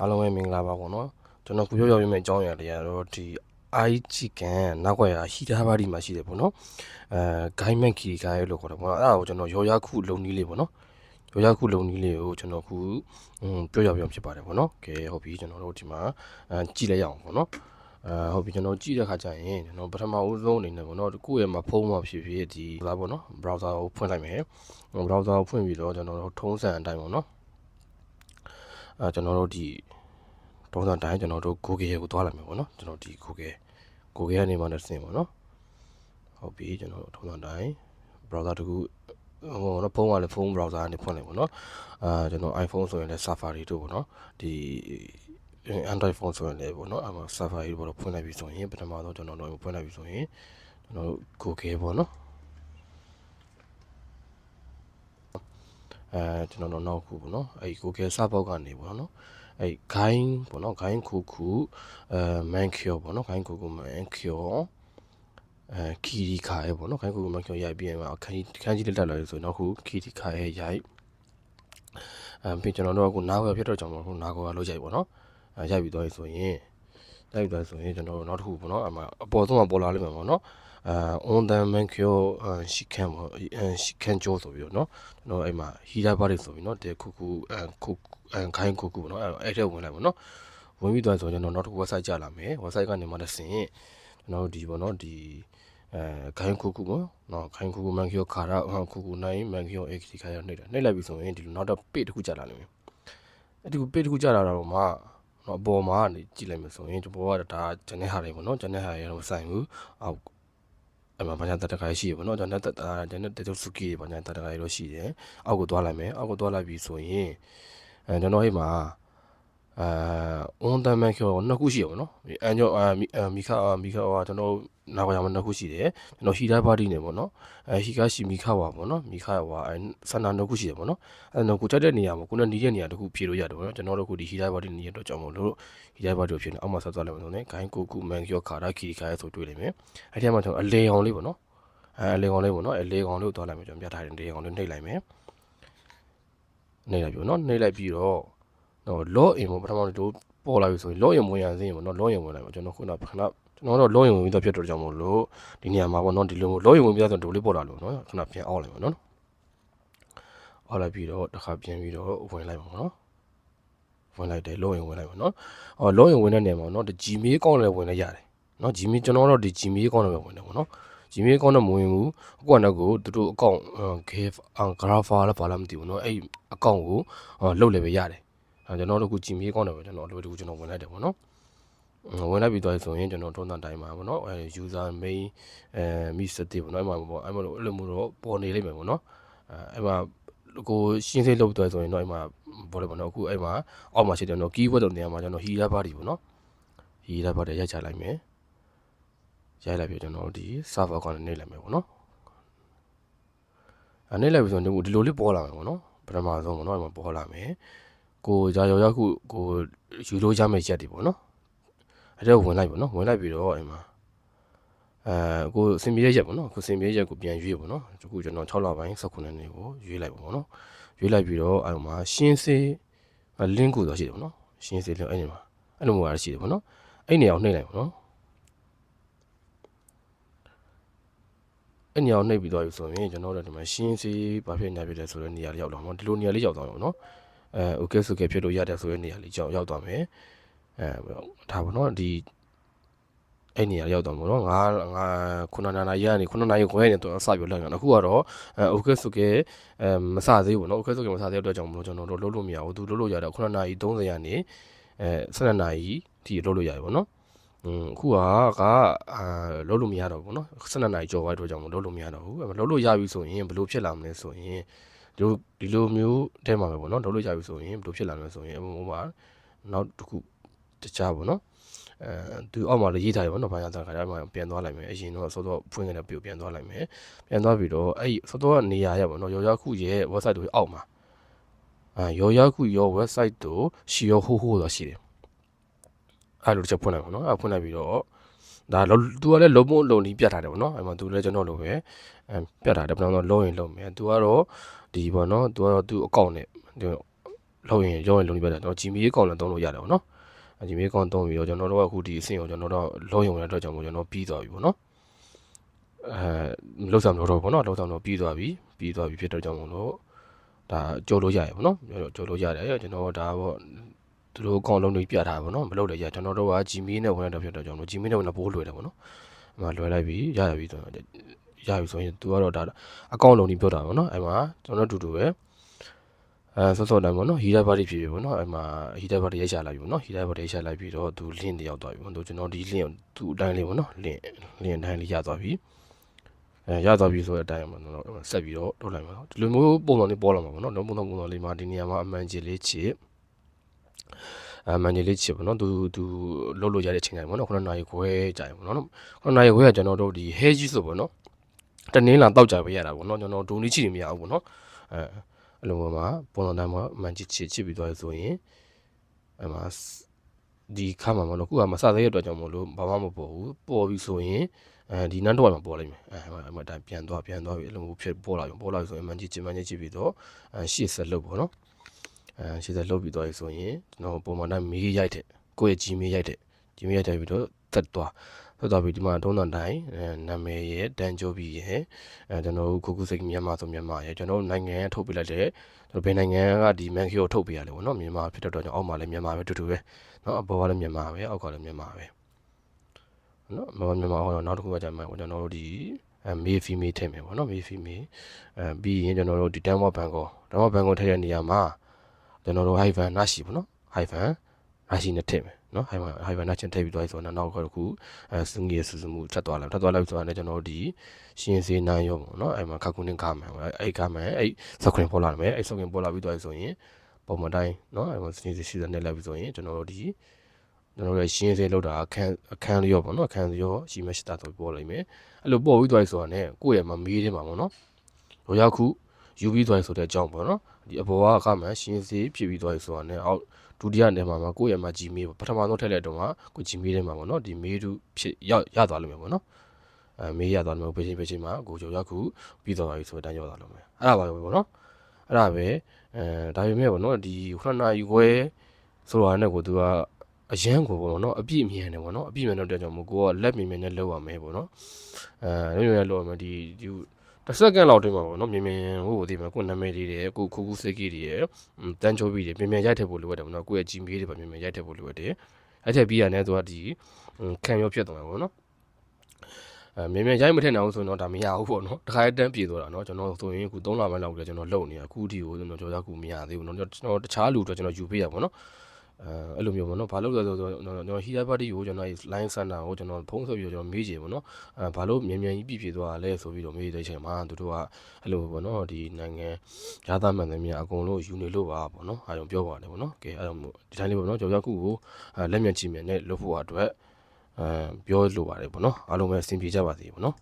အားလုံးပဲမင်္ဂလာပါပေါ့နော်ကျွန်တော်ခုပြောပြပေးမယ့်အကြောင်းအရာတွေကတော့ဒီ IG ကန်နောက်ွယ်ရာဟီတာဘာဒီမှာရှိတယ်ပေါ့နော်အဲဂိုင်းမန်ခီဂိုင်းလို့ခေါ်တယ်ပေါ့နော်အဲ့ဒါကိုကျွန်တော်ရောရခုလုံနီးလေးပေါ့နော်ရောရခုလုံနီးလေးကိုကျွန်တော်ခုอืมပြောပြပြဖြစ်ပါတယ်ပေါ့နော်ကဲဟုတ်ပြီကျွန်တော်တို့ဒီမှာအဲကြည့်လိုက်ရအောင်ပေါ့နော်အဲဟုတ်ပြီကျွန်တော်ကြည့်တဲ့ခါကျရင်ကျွန်တော်ပထမဦးဆုံးအနေနဲ့ပေါ့နော်ကိုယ့်ရဲ့မှာဖုန်းမှာဖြစ်ဖြစ်ဒီလာပေါ့နော် browser ကိုဖွင့်လိုက်မယ် browser ကိုဖွင့်ပြီးတော့ကျွန်တော်တို့ထုံးစံအတိုင်းပေါ့နော် အဲကျွန်တော်တို့ဒီထုံးစံအတိုင်းကျွန်တော်တို့ Google ကိုသွားလိုက်မယ်ပေါ့နော်ကျွန်တော်ဒီ Google Google ကနေမှတစ်ဆင့်ပေါ့နော်ဟုတ်ပြီကျွန်တော်တို့ထုံးစံအတိုင်း browser တခုဟိုတော့ဖုန်းကလည်းဖုန်း browser ကနေဖွင့်လိုက်ပေါ့နော်အာကျွန်တော် iPhone ဆိုရင်လည်း Safari တို့ပေါ့နော်ဒီ Android phone ဆိုရင်လည်းပေါ့နော်အမှ Safari တို့ပေါ့ဖွင့်လိုက်ပြီဆိုရင်ပထမဆုံးကျွန်တော်တို့ဖွင့်လိုက်ပြီဆိုရင်ကျွန်တော်တို့ Google ပေါ့နော် အဲကျွန်တော်တို့နောက်ခုပေါ့နော်အဲဒီ Google စပေါက်ကနေပေါ့နော်အဲဂိုင်းပေါ့နော်ဂိုင်းခုခုအဲမန်ကျိုပေါ့နော်ဂိုင်းခုခုမန်ကျိုအဲခီဒီခါရဲပေါ့နော်ခိုင်းခုခုမန်ကျိုရိုက်ပြီးရင်အခန်းကြီးခန်းကြီးလက်တက်လာလို့ဆိုရင်နောက်ခုခီဒီခါရဲရိုက်အဲပြီးကျွန်တော်တို့ကနားဝယ်ဖြစ်တော့ကြောင့်မဟုတ်နားကောလောက်ရိုက်ပေါ့နော်အဲရိုက်ပြီးတော့ဆိုရင် တိုက်သွားဆိုရင်ကျွန်တော်တို့နောက်တစ်ခုပေါ့နော်အမအပေါ်ဆုံးကပေါ်လာလိမ့်မယ်ပေါ့နော်အာ on the man kyo ရှိခံပေါ့ရှိခံကြောဆိုပြီးတော့နော်ကျွန်တော်အဲ့မှာ heater bar တွေဆိုပြီးနော်တဲခုခုအခုအခိုင်းခုခုပေါ့နော်အဲ့ထဲဝင်လိုက်ပေါ့နော်ဝင်ပြီးသွားဆိုကျွန်တော်နောက်တစ်ခု website ကြလာမယ် website ကနေမှတစ်ဆင့်ကျွန်တော်တို့ဒီပေါ့နော်ဒီအဲခိုင်းခုခုပေါ့နော်ခိုင်းခုခုမန်ကီယိုခါရာဟောခုခုနိုင်မန်ကီယိုအက်ဒီခါရနှိမ့်တာနှိမ့်လိုက်ပြီဆိုရင်ဒီလိုနောက်တော့ page တစ်ခုကြာလာလိမ့်မယ်အဲဒီ page တစ်ခုကြာလာတော့မှ တော့အပေါ်မှာနေကြည့်လိုက်မယ်ဆိုရင်ဒီပေါ်ကဒါဂျန်နဲ့ဟာတွေပေါ့နော်ဂျန်နဲ့ဟာတွေတော့ဆိုင်ဘူးအောက်အဲ့မှာဘာညာတတခိုင်ရှိရပေါ့နော်ဂျန်နဲ့တတဂျန်နဲ့တေတုစုကီဘာညာတတခိုင်တော့ရှိတယ်အောက်ကိုသွားလိုက်မယ်အောက်ကိုသွားလိုက်ပြီဆိုရင်အဲကျွန်တော်ဟိမှာအာအွန်တမန်ကျော်နှစ်ခုရှိရပေါ့နော်အန်ကျော်အာမီခါမီခါကကျွန်တော် နားကရမှာနှစ်ခုရှိတယ်ကျွန်တော်ဟီဒါပါတီနေပေါ့နော်အဲဟီကာရှိမီခါဝါပေါ့နော်မီခါဝါအဲဆန္ဒနှစ်ခုရှိတယ်ပေါ့နော်အဲတော့ကိုတက်တဲ့နေရာမှာကိုနဲ့နီးတဲ့နေရာတခုဖြည့်လို့ရတယ်ပေါ့နော်ကျွန်တော်တို့ခုဒီဟီဒါပါတီနေရာတော့ကြောင်းမို့လို့ဟီဒါပါတီကိုဖြည့်နေအောက်မှာဆက်သွားလိုက်မယ်ဆိုရင်ဂိုင်းကိုကူမန်ကျော်ခါရာခီခါရဲဆိုတွေ့လိမ့်မယ်အဲထဲမှာကျွန်တော်အလေအောင်လေးပေါ့နော်အဲအလေကောင်လေးပေါ့နော်အလေကောင်လေးကိုသွားလိုက်မယ်ကျွန်တော်ပြထားတယ်လေကောင်လေးနှိပ်လိုက်မယ်နှိပ်လိုက်ပြီနော်နှိပ်လိုက်ပြီးတော့တော့ log in ပေါ့ပထမဆုံးပေါ်လာပြီဆိုရင် log in ဝင်ရစင်းပေါ့နော် log in ဝင်လိုက်ပါကျွန်တော်ခုနကခဏ ကျွန်တော်တော့လောရင်ဝင်ပြီးတော့ဖြစ်တော့ကြောင့်မို့လို့ဒီနေရာမှာပေါ့နော်ဒီလိုမျိုးလောရင်ဝင်ပြီးတော့ဒိုလေးပေါ်လာလို့နော်ခုနပြန်အောက်လိုက်ပါနော်အောက်လိုက်ပြီးတော့တစ်ခါပြန်ပြီးတော့ဝင်လိုက်ပါနော်ဝင်လိုက်တယ်လောရင်ဝင်လိုက်ပါနော်အော်လောရင်ဝင်တဲ့နေရာမှာနော်ဒီဂျီမီကောင်းလည်းဝင်လည်းရတယ်နော်ဂျီမီကျွန်တော်တော့ဒီဂျီမီကောင်းလည်းပဲဝင်တယ်ပေါ့နော်ဂျီမီကောင်းတော့မဝင်ဘူးအခုကတော့ကိုသူတို့အကောင့် give grapher လည်းဘာလို့မသိဘူးနော်အဲ့အကောင့်ကိုလုတ်လည်းပဲရတယ်ကျွန်တော်တို့ကဂျီမီကောင်းတယ်ပဲကျွန်တော်လိုတူကျွန်တော်ဝင်လိုက်တယ်ပေါ့နော် ဝင်လိုက်ပြီးသွားဆိုရင်ကျွန်တော်ထုံးစံတိုင်းမှာပေါ့နော်အဲ user main အဲ mi setting ပေါ့နော်အဲ့မှာပေါ့အဲ့မှာလို့အဲ့လိုမျိုးတော့ပေါ်နေလိမ့်မယ်ပေါ့နော်အဲအဲ့မှာကိုရှင်းစိလုပ်သွားဆိုရင်တော့အဲ့မှာဘောလို့ပေါ့နော်အခုအဲ့မှာအောက်မှာရှိတယ်နော် keyword တော့နေရာမှာကျွန်တော် header body ပေါ့နော် header body ရိုက်ချလိုက်မယ်ရိုက်လိုက်ပြီးကျွန်တော်ဒီ server ကနေနေလိုက်မယ်ပေါ့နော်အဲနေလိုက်ပြီးဆိုရင်ဒီလိုလေးပေါ်လာမယ်ပေါ့နော်ပထမဆုံးပေါ့နော်အဲ့မှာပေါ်လာမယ်ကိုဂျာရောရောက်ခုကိုယူလို့ရမယ့်ရက်တွေပေါ့နော် အဲ့ဒါဝင်လိုက်ပေါ့နော်ဝင်လိုက်ပြီးတော့အဲ့မှာအဲကိုစင်ပြေရက်ပေါ့နော်ကိုစင်ပြေရက်ကိုပြန်ရွေးပေါ့နော်အခုကျွန်တော်6လပိုင်း19နှစ်နေကိုရွေးလိုက်ပါပေါ့နော်ရွေးလိုက်ပြီးတော့အဲ့မှာရှင်းစေး link ကိုတော့ရှိတယ်ပေါ့နော်ရှင်းစေးလင်းအဲ့ဒီမှာအဲ့လိုမျိုးအားရှိတယ်ပေါ့နော်အဲ့နေရာကိုနှိပ်လိုက်ပေါ့နော်အဲ့နေရာကိုနှိပ်ပြီးသွားပြီဆိုရင်ကျွန်တော်တို့ဒီမှာရှင်းစေးဘာဖြစ်နေဖြစ်လဲဆိုတဲ့နေရာလေးရောက်တော့နော်ဒီလိုနေရာလေးရောက်သွားအောင်နော်အဲ okay ဆိုခဲ့ဖြစ်လို့ရတယ်ဆိုတဲ့နေရာလေးကြောက်ရောက်သွားမယ် အဲဒါပေါ့နော်ဒီအဲ့နေရာရောက်တော့မို့နော်ငါငါခုနနာနာရကနေခုနနာရီခွဲနေတော့စပြီးလောက်ရအောင်အခုကတော့အဲ okay ဆိုခဲ့အဲမစသေးဘူးနော် okay ဆိုခဲ့မစသေးတဲ့အတွက်ကြောင့်မလို့ကျွန်တော်တို့လုံးလို့မရဘူးသူလုံးလို့ရတော့ခုနနာရီ30ရနေအဲ12နာရီဒီလုံးလို့ရတယ်ပေါ့နော်อืมအခုကကအာလုံးလို့မရတော့ဘူးเนาะ12နာရီကြော်သွားတဲ့အတွက်ကြောင့်မလုံးလို့မရတော့ဘူးလုံးလို့ရပြီဆိုရင်ဘယ်လိုဖြစ်လာမလဲဆိုရင်ဒီလိုဒီလိုမျိုးတဲမှာပဲပေါ့နော်လုံးလို့ရပြီဆိုရင်ဘယ်လိုဖြစ်လာမလဲဆိုရင်ဟိုမှာနောက်တစ်ခု တခြားပေါ့နော်အဲသူအောက်မှာလည်းရေးထားတယ်ပေါ့နော်ဘာသာခါကျမှပြန်သွားလိုက်မယ်အရင်တော့စောစောဖွင့်ခဲ့တဲ့ပြုတ်ပြန်သွားလိုက်မယ်ပြန်သွားပြီးတော့အဲ့စောစောကနေရာရပေါ့နော်ရောရခုရဲ့ website တို့အောက်မှာအာရောရခုရော website တို့ရှီရောဟိုးဟိုးတော့ရှိတယ်အဲ့လိုတစ်ချက်ဖွင့်လိုက်ပါနော်အဲ့ဖွင့်လိုက်ပြီးတော့ဒါသူကလည်းလုံးမလုံးနီးပြတ်ထားတယ်ပေါ့နော်အဲ့မှာသူလည်းကျွန်တော်လိုပဲအဲပြတ်ထားတယ်ဘယ်တော့လုံးရင်လုံးမယ်သူကတော့ဒီပေါ့နော်သူကတော့သူအကောင့်နဲ့လောက်ရင်ရောရင်လုံးပြတယ်ကျွန်တော် Gmail ကောင်လည်းသုံးလို့ရတယ်ပေါ့နော် အဲ Gmail ကောင်သုံးပြီးတော့ကျွန်တော်တို့ကအခုဒီအဆင့်ကိုကျွန်တော်တို့လုံးရုံတဲ့အတွက်ကြောင့်မို့ကျွန်တော်ပြီးသွားပြီပေါ့နော်အဲလောက်ဆောင်တော့ပေါ့နော်လောက်ဆောင်တော့ပြီးသွားပြီပြီးသွားပြီဖြစ်တော့ကြောင့်မို့လို့ဒါကြော်လို့ရတယ်ပေါ့နော်ကြော်လို့ရတယ်ကျွန်တော်ဒါပေါ့သူတို့အကောင့်လုံးတွေပြထားပါဘောနော်မလုပ်လည်းရကျွန်တော်တို့က Gmail နဲ့ဝင်တော့ဖြစ်တော့ကြောင့်မို့ Gmail နဲ့ဝင်တော့ပိုးလွယ်တယ်ပေါ့နော်အမှလွယ်လိုက်ပြီရရပြီဆိုတော့ရပြီဆိုရင် तू ကတော့ဒါအကောင့်လုံးကြီးပြောတာပေါ့နော်အဲ့မှာကျွန်တော်တို့တူတူပဲ အဲဆော့ဆော့တိုင်းပေါ့နော်ဟီဒါဘာတွေဖြစ်ပြီပေါ့နော်အဲ့မှာဟီဒါဘာတွေရိုက်ရှာလိုက်ပြီပေါ့နော်ဟီဒါဘာတွေရိုက်ရှာလိုက်ပြီးတော့သူ link တွေရောက်သွားပြီပေါ့သူကျွန်တော်ဒီ link ကိုသူ့အတိုင်းလေးပေါ့နော် link link အတိုင်းလေးရသွားပြီအဲရသွားပြီဆိုတဲ့အတိုင်းမှာကျွန်တော်ဆက်ပြီးတော့ထုတ်လိုက်မှာဒီလိုမျိုးပုံစံလေးပေါ်လာမှာပေါ့နော်လုံးပုံစံပုံစံလေးမှာဒီနေရာမှာအမှန်ကြီးလေးချစ်အမှန်ကြီးလေးချစ်ပေါ့နော်သူသူလှုပ်လို့ရတဲ့အချိန်တိုင်းပေါ့နော်ခုနနာရီခွဲကြာပြီပေါ့နော်ခုနနာရီခွဲကကျွန်တော်တို့ဒီ hair ကြီးဆိုပေါ့နော်တနင်းလာတောက်ကြပေးရတာပေါ့နော်ကျွန်တော်ဒုံလေးချီနေမရဘူးပေါ့နော်အဲ အဲ့လိုမှာပုံစံတိုင်းမှာအမှန်ကြီးချစ်ချစ်ပြီးသွားဆိုရင်အဲ့မှာဒီခါမှာမလို့ခုကမစသေးတဲ့အတွက်ကြောင့်မလို့ဘာမှမပေါ်ဘူးပေါ်ပြီဆိုရင်အဲဒီနန်းတော့မှာပေါ်လိမ့်မယ်အဲအဲ့မှာဒါပြန်သွားပြန်သွားပြီအဲ့လိုမျိုးဖြစ်ပေါ်လာပြီပေါ်လာပြီဆိုရင်အမှန်ကြီးချစ်မှန်ကြီးချစ်ပြီးတော့အဲရှေ့ဆက်လုပ်ပေါ့နော်အဲရှေ့ဆက်လုပ်ပြီးသွားပြီဆိုရင်ကျွန်တော်ပုံမှန်တိုင်းမေးရိုက်တဲ့ကိုယ့်ရဲ့ Gmail ရိုက်တဲ့ Gmail ရိုက်တယ်ပြီးတော့သက်သွား ဆိုတော့ဒီမှာတုံးတန်တိုင်းနာမည်ရဲ့တန်ဂျိုဘီရဲ့အဲကျွန်တော်တို့ကိုကုစိတ်မြန်မာဆိုမြန်မာရဲ့ကျွန်တော်တို့နိုင်ငံကထုတ်ပြလိုက်တဲ့ကျွန်တော်ဘယ်နိုင်ငံကဒီမန်ကီကိုထုတ်ပြရလဲပေါ့နော်မြန်မာဖြစ်တော့ကျွန်တော်အောက်မှာလည်းမြန်မာပဲတူတူပဲနော်အပေါ်ကလည်းမြန်မာပဲအောက်ကလည်းမြန်မာပဲနော်မမြန်မာဟောတော့နောက်တစ်ခုကကျမှကျွန်တော်တို့ဒီအဲမေဖီမေထည့်မယ်ပေါ့နော်မေဖီမေအဲပြီးရင်ကျွန်တော်တို့ဒီတန်ဝဘန်ကောတန်ဝဘန်ကောထည့်တဲ့နေရာမှာကျွန်တော်တို့ hyphen နာရှိပေါ့နော် hyphen နာရှိနဲ့ထည့်မယ် နော် hyphen hyphen နားချင်းထည့်ပြီးသွားပြီဆိုတော့နောက်တစ်ခုအဲစငီရစစမှုထပ်သွားလိုက်ထပ်သွားလိုက်ဆိုတော့လည်းကျွန်တော်တို့ဒီရှင်းစေးနိုင်ရောပေါ့နော်အဲ့မှာခကုနဲ့ကာမယ်အဲ့ကာမယ်အဲ့စခွင်ပေါ်လာမယ်အဲ့စခွင်ပေါ်လာပြီးသွားပြီဆိုရင်ပုံမတိုင်းနော်အဲ့မှာစနေစီစီနဲ့လိုက်ပြီးဆိုရင်ကျွန်တော်တို့ဒီကျွန်တော်တို့ရှင်းစေးလောက်တာအခန်းအခန်းရောပေါ့နော်အခန်းရောရှိမရှိတာဆိုပေါ်လိုက်မယ်အဲ့လိုပေါ်ပြီးသွားပြီဆိုတာ ਨੇ ကိုယ့်ရဲ့မှာမေးတယ်မှာပေါ့နော်ရောရောက်ခုယူပြီးသွားပြီဆိုတဲ့အကြောင်းပေါ့နော်ဒီအပေါ်ကအခမှရှင်းစေးဖြစ်ပြီးသွားပြီဆိုတာ ਨੇ အောက် ဒုတိယနေမှာမှာကိုယ့်ရဲ့မှာ Gmail ပထမဆုံးထည့်လိုက်တော့မှာကို Gmail ထဲမှာပေါ့နော်ဒီ mail တူဖြစ်ရရသွားလိမ့်မယ်ပေါ့နော်အဲမေးရသွားတယ်ပဲချင်းပဲချင်းမှာကိုကျော်ရောက်ခုပြီးသွားပါပြီဆိုတော့တန်းရောက်သွားလို့မယ်အဲ့ဒါပါပဲပေါ့နော်အဲ့ဒါပဲအဲဒါပေမဲ့ပေါ့နော်ဒီခုနနာယူခွဲဆိုတာနဲ့ကိုသူကအရန်ကိုပေါ့နော်အပြည့်မြင်တယ်ပေါ့နော်အပြည့်မြင်တော့တဲ့ကြောင့်မို့ကိုကလက်မြင်မြင်နဲ့လောက်ရမယ်ပေါ့နော်အဲလက်မြင်မြင်လောက်ရမယ်ဒီဒီ တစ်စက္ကန့်လောက်တွင်းမှာပေါ့နော်မြင်မြင်ဟိုဒီမှာကိုနာမည်တွေရဲ့ကိုခူးခူးစိတ်ကြီးတွေရဲ့တန်ချိုးပြီးတွေမြင်မြင်ရိုက်ထည့်ဖို့လိုအပ်တယ်ပေါ့နော်ကိုရဲ့ Gmail တွေပါမြင်မြင်ရိုက်ထည့်ဖို့လိုအပ်တယ်ရိုက်ထည့်ပြီးရတယ်သူကဒီခံရောဖြစ်သွားမှာပေါ့နော်အဲမြင်မြင်ရိုက်မထည့်နိုင်အောင်ဆိုရင်တော့ဒါမရဘူးပေါ့နော်တခါတန်းပြေသွားတာနော်ကျွန်တော်ဆိုရင်အခု3လပိုင်းလောက်ကြာကျွန်တော်လုံနေတာအခုဒီကိုကျွန်တော်ကြောက်ကူမရသေးဘူးနော်ကျွန်တော်တခြားလူတွေကျွန်တော်ယူပေးရပါဘောနော် အဲ့လိုမျိုးပေါ့နော်ဘာလို့လဲဆိုတော့ကျွန်တော်ဟီယာပါတီကိုကျွန်တော် line center ကိုကျွန်တော်ဖုန်းဆက်ပြီးတော့ကျွန်တော်မေးကြည့်ပေါ့နော်အဲဘာလို့မြန်မြန်ကြီးပြည့်ပြည့်သွားတာလဲဆိုပြီးတော့မေးတဲ့အချိန်မှာသူတို့ကအဲ့လိုပေါ့နော်ဒီနိုင်ငံရသမှန်တွေများအကုန်လုံးယူနေလို့ပါပေါ့နော်အားကြောင့်ပြောပါတယ်ပေါ့နော်ကဲအဲ့တော့ဒီတိုင်းလေးပေါ့နော်ကြောက်ကြောက်ခုကိုလက်မြန်ချီမြန်နဲ့လုပ်ဖို့အတွက်အဲပြောလိုပါတယ်ပေါ့နော်အားလုံးပဲအဆင်ပြေကြပါစေပေါ့နော်